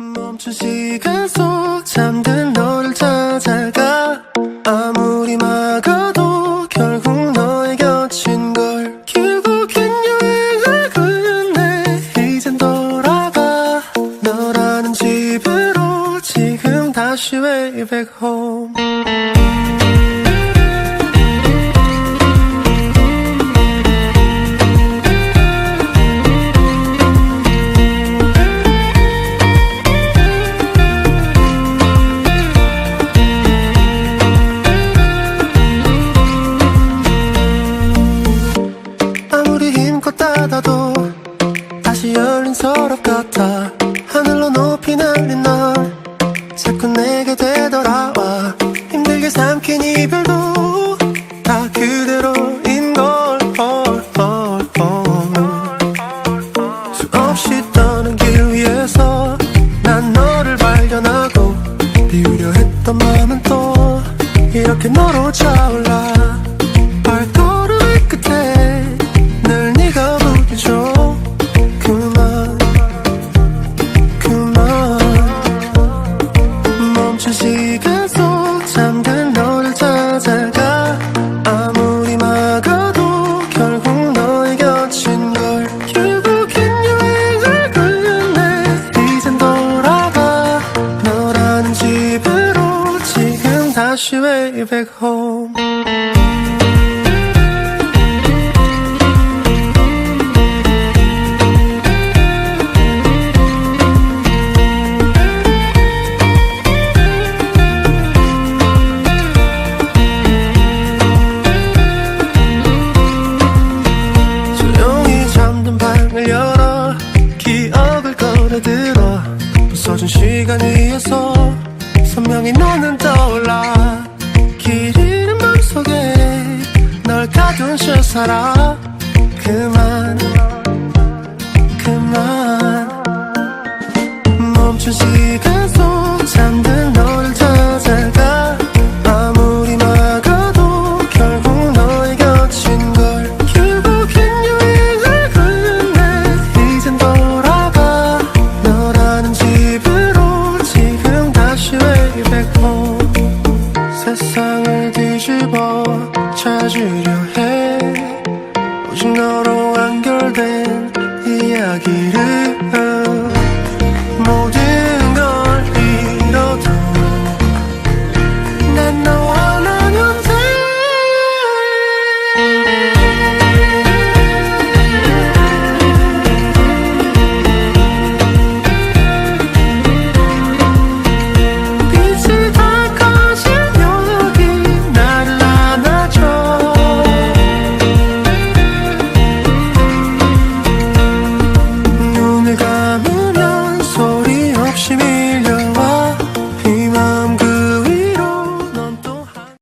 멈춘 시간 속 잠든 너를 찾아가. 아무리 막아도 결국 너의 곁인 걸 결국엔 여행을 끝내 이젠 돌아가. 너라는 집으로 지금 다시 way back home 하늘로 높이 날린 널. 자꾸 내게 되돌아와. 힘들게 삼킨 이별도 다 그대로인 걸. 수없이 떠는 길 위에서 난 너를 발견하고 비우려 했던 마음은 또 이렇게 너로 차올라 다시 way back home 조용히 잠든 방을 열어. 기억을 꺼내들어. 부서진 시 속에 널 가둔 채 살아 그만 찾으려 해. 오직 너로 연결된